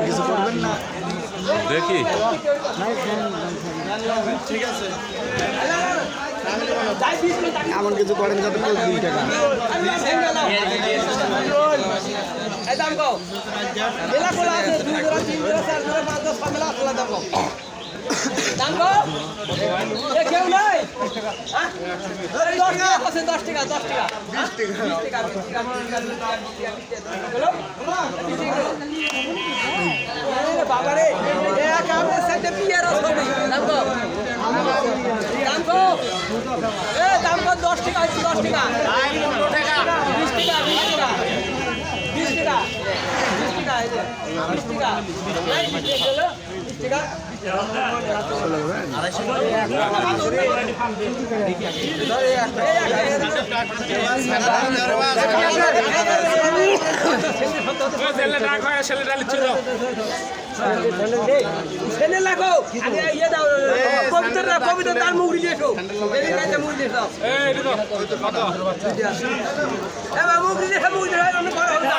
কিছু করবেন না দেখি। ঠিক আছে এমন কিছু করেন যাতে দুই টাকা। মেলা কোলা আছে দুই জোড়া তিন জোড়া চার জোড়া পাঁচ জোড়া মেলা এ কেউ নাই? হ্যাঁ? দশ টাকা আছে দশ টাকা দশ টাকা। হ্যাঁ? বিশ টাকা বিশ টাকা বিশ টাকা বিশ টাকা বিশ টাকা বিশ টাকা হলো? বিশ টাকা। হলো? এ বাবা রে এক আমার সাথে পিয়ার আছে দাম কও দাম কও এ দাম কও দশ টাকা আছে দশ টাকা। বিশ টাকা বিশ টাকা। বিশ টাকা বিশ টাকা বিশ টাকা। ছেলে লাগো ইয়ে দাও কবিতা তার মুখ দিয়ে মুখ দিয়ে মুখ দিয়ে অন্য বড় হবে না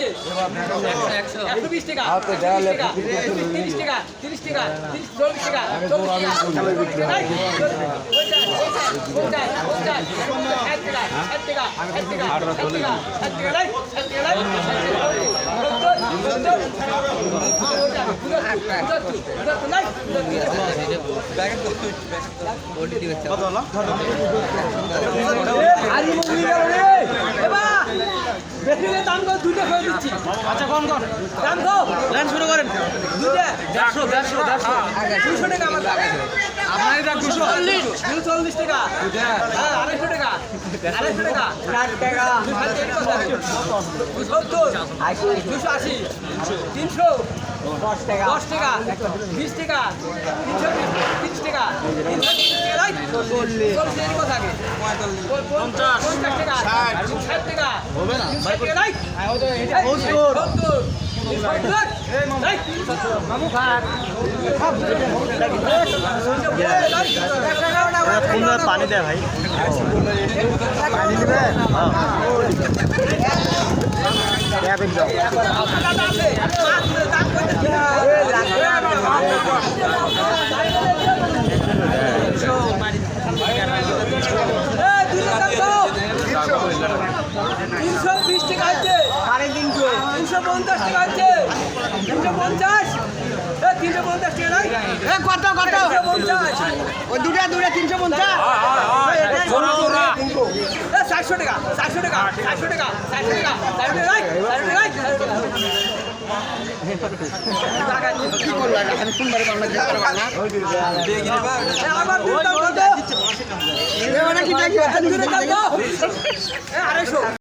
ভারী মুগলি গেল রে এবা দাম কর দুইটা করে দিচ্ছি। আচ্ছা কোন কোন দাম কর। লাইন শুরু করেন। দুইটা। দেড়শো দেড়শো দেড়শো। দুশো টাকা আমার আপনার এটা দুশো চল্লিশ দুশো চল্লিশ টাকা। হ্যাঁ আড়াইশো টাকা। আড়াইশো টাকা। ষাট টাকা। সত্তর দুশো আশি। তিনশো। দশ টাকা। দশ টাকা। বিশ টাকা। তিনশো তিরিশ টাকা। তিনশো তিরিশ টাকা চল্লিশ। চল্লিশ এর কথা পঞ্চাশ। পঞ্চাশ টাকা। ষাট টাকা। হবে না? সত্তর। সত্তর। পানি দেয় ভাই। পানি দিবে তিনশো বিশ টাকা হচ্ছে সাড়ে তিনশো তিনশো পঞ্চাশ টাকা হচ্ছে তিনশো পঞ্চাশ তিনশো পঞ্চাশ টাকা নাই কত কত ওই দুটা দুটা তিনশো পঞ্চাশ চারশো টাকা চারশো টাকা চারশো টাকা চারশো টাকা আড়াইশো